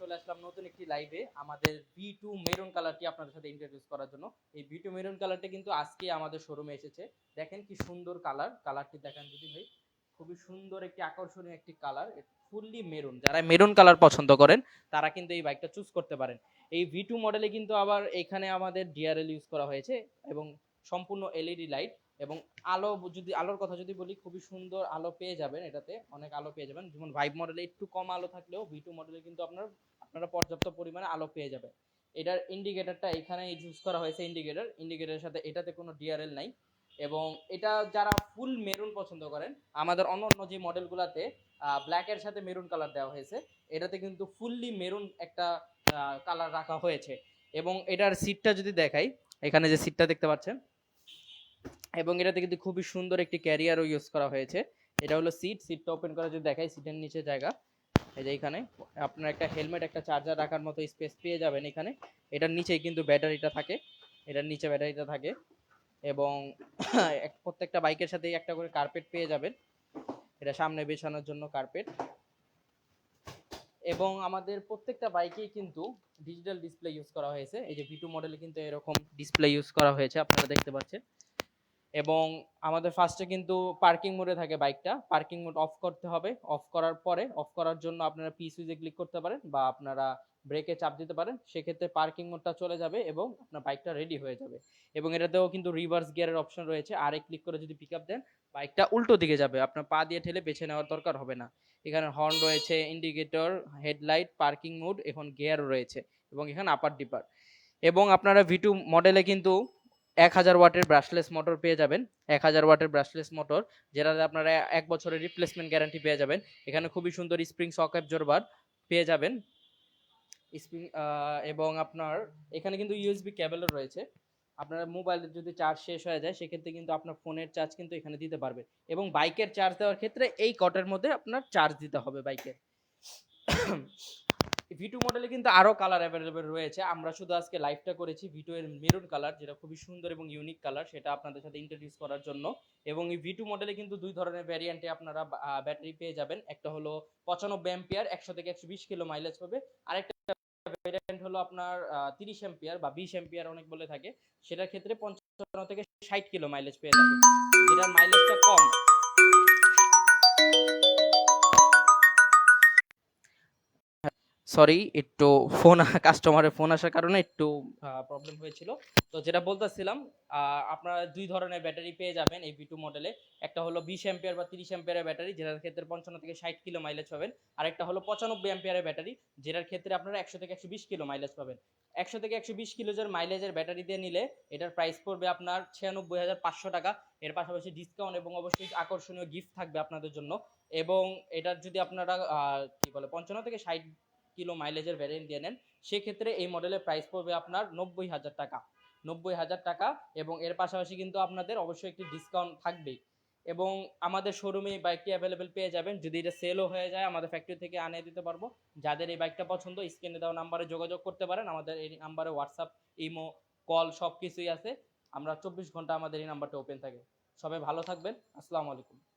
চলে আসলাম নতুন একটি লাইভে আমাদের বি টু মেরুন কালারটি আপনাদের সাথে ইন্ট্রোডিউস করার জন্য। এই বি টু মেরুন কালারটি কিন্তু আজকে আমাদের শোরুমে এসেছে। দেখেন কি সুন্দর কালার কালারটি দেখেন যদি ভাই, খুবই সুন্দর একটি আকর্ষণীয় একটি কালার ফুললি মেরুন যারা মেরুন কালার পছন্দ করেন, তারা কিন্তু এই বাইকটা চুজ করতে পারেন। এই ভি টু মডেলে কিন্তু আবার এখানে আমাদের ডিআরএল ইউজ করা হয়েছে এবং সম্পূর্ণ এলইডি লাইট এবং আলো যদি, আলোর কথা যদি বলি, খুবই সুন্দর আলো পেয়ে যাবেন এটাতে, অনেক আলো পেয়ে যাবেন। যেমন ভাইভ মডেলে একটু কম আলো থাকলেও ভি টু মডেলে কিন্তু আপনার, আপনারা পর্যাপ্ত পরিমাণে আলো পেয়ে যাবেন। এটার ইন্ডিকেটারটা এখানে ইউজ করা হয়েছে ইন্ডিকেটার ইন্ডিকেটরের সাথে এটাতে কোনো ডিআরএল নাই। এবং এটা যারা ফুল মেরুন পছন্দ করেন, আমাদের অন্য অন্য যে মডেলগুলোতে ব্ল্যাকের সাথে মেরুন কালার দেওয়া হয়েছে, এটাতে কিন্তু ফুললি মেরুন একটা কালার রাখা হয়েছে। এবং এটার সিটটা যদি দেখাই, এখানে যে সিটটা দেখতে পাচ্ছেন এবং এটাতে কিন্তু খুবই সুন্দর একটি ক্যারিয়ারও ইউজ করা হয়েছে। এটা হলো সিট সিটটা ওপেন করে, যদি দেখাই সিটের নিচে জায়গা। এই যে এখানে, আপনার একটা হেলমেট একটা চার্জার রাখার মতো স্পেস পেয়ে যাবেন এখানে। এটার নিচেই কিন্তু ব্যাটারিটা থাকে। এটার নিচে ব্যাটারিটা থাকে। এবং প্রত্যেকটা বাইকের সাথেই একটা করে কার্পেট পেয়ে যাবেন। এটা সামনে বেছানোর জন্য কার্পেট এবং আমাদের প্রত্যেকটা বাইকেই কিন্তু ডিজিটাল ডিসপ্লে ইউজ করা হয়েছে। এই যে ভিটু মডেলে কিন্তু এরকম ডিসপ্লে ইউজ করা হয়েছে, আপনারা দেখতে পাচ্ছেন। এবং আমাদের ফার্স্টে কিন্তু পার্কিং মোডে থাকে বাইকটা পার্কিং মোড অফ করতে হবে। অফ করার পরে অফ করার জন্য আপনারা পি সুইচে ক্লিক করতে পারেন বা আপনারা ব্রেকে চাপ দিতে পারেন। সেক্ষেত্রে পার্কিং মোডটা চলে যাবে এবং আপনার বাইকটা রেডি হয়ে যাবে। এবং এটাতেও কিন্তু রিভার্স গিয়ারের অপশন রয়েছে। আর ক্লিক করে যদি পিক দেন বাইকটা উল্টো দিকে যাবে। আপনার পা দিয়ে ঠেলে বেছে নেওয়ার দরকার হবে না। এখানে হর্ন রয়েছে ইন্ডিকেটর হেডলাইট পার্কিং মোড এখন গিয়ার রয়েছে এবং এখানে আপার ডিপার এবং আপনারা ভিটু মডেলে কিন্তু এক হাজার ওয়াটের ব্রাশলেস মোটর পেয়ে যাবেন। এক হাজার ওয়াটের ব্রাশলেস মোটর যেটাতে আপনারা এক বছরের রিপ্লেসমেন্ট গ্যারান্টি পেয়ে যাবেন। এখানে খুবই সুন্দর স্প্রিং সক অ্যাবজর্বার পেয়ে যাবেন। স্প্রিং এবং আপনার এখানে কিন্তু ইউএসবি কেবলও রয়েছে। আপনার মোবাইলের যদি চার্জ শেষ হয়ে যায়, সেক্ষেত্রে কিন্তু আপনার ফোনের চার্জ কিন্তু এখানে দিতে পারবেন এবং বাইকের চার্জ দেওয়ার ক্ষেত্রে এই কটের মধ্যে আপনার চার্জ দিতে হবে বাইকের ভিটু মডেলে কিন্তু আরও কালার অ্যাভেলেবেল রয়েছে। আমরা শুধু আজকে লাইভটা করেছি ভিটু এর মেরুন কালার যেটা খুবই সুন্দর এবং ইউনিক কালার সেটা আপনাদের সাথে ইন্ট্রোডিউস করার জন্য। এবং এই ভিটু মডেলে কিন্তু দুই ধরনের ভ্যারিয়েন্টে আপনারা ব্যাটারি পেয়ে যাবেন। একটা হলো পঁচানব্বই এম্পিয়ার একশো থেকে একশো বিশ কিলো মাইলেজ পাবে। আরেকটা ভ্যারিয়েন্ট হলো আপনার তিরিশ এম্পিয়ার বা বিশ এম্পিয়ার অনেক বলে থাকে। সেটার ক্ষেত্রে পঞ্চান্ন থেকে ষাট কিলো মাইলেজ পেয়ে যাবে যেটার মাইলেজটা সরি, একটু ফোন কাস্টমারের ফোন আসার কারণে একটু প্রবলেম হয়েছিল। তো যেটা বলতেছিলাম আপনারা দুই ধরনের ব্যাটারি পেয়ে যাবেন এই টু মডেলে একটা হলো বিশ অ্যাম্পিয়ার বা তিরিশ অ্যাম্পিয়ারের ব্যাটারি যেটার ক্ষেত্রে পঞ্চান্ন থেকে ষাট কিলো মাইলেজ পাবেন। আর একটা হলো পঁচানব্বই অ্যাম্পিয়ারের ব্যাটারি যেটার ক্ষেত্রে আপনারা একশো থেকে একশো বিশ কিলো মাইলেজ পাবেন। একশো থেকে একশো বিশ কিলোজের মাইলেজের ব্যাটারি দিয়ে নিলে এটার প্রাইস পড়বে আপনার ছিয়ানব্বই হাজার পাঁচশো টাকা। এর পাশাপাশি ডিসকাউন্ট এবং অবশ্যই আকর্ষণীয় গিফট থাকবে আপনাদের জন্য। এবং এটার যদি আপনারা কি বলে, পঞ্চান্ন থেকে ষাট কিলো মাইলেজের ভ্যারিয়েন্ট দিয়ে নেন, সেক্ষেত্রে এই মডেলের প্রাইস পড়বে আপনার নব্বই হাজার টাকা। নব্বই হাজার টাকা এবং এর পাশাপাশি কিন্তু আপনাদের অবশ্যই একটি ডিসকাউন্ট থাকবেই। এবং আমাদের শোরুমে এই বাইকটি অ্যাভেলেবেল পেয়ে যাবেন। যদি এটা সেলও হয়ে যায়, আমাদের ফ্যাক্টরি থেকে আনিয়ে দিতে পারব। যাদের এই বাইকটা পছন্দ স্ক্রিনে দেওয়া নাম্বারে যোগাযোগ করতে পারেন। আমাদের এই নাম্বারে হোয়াটসঅ্যাপ ইমো কল সব কিছুই আছে। আমরা চব্বিশ ঘণ্টা আমাদের এই নাম্বারটা ওপেন থাকে। সবাই ভালো থাকবেন। আসসালামু আলাইকুম।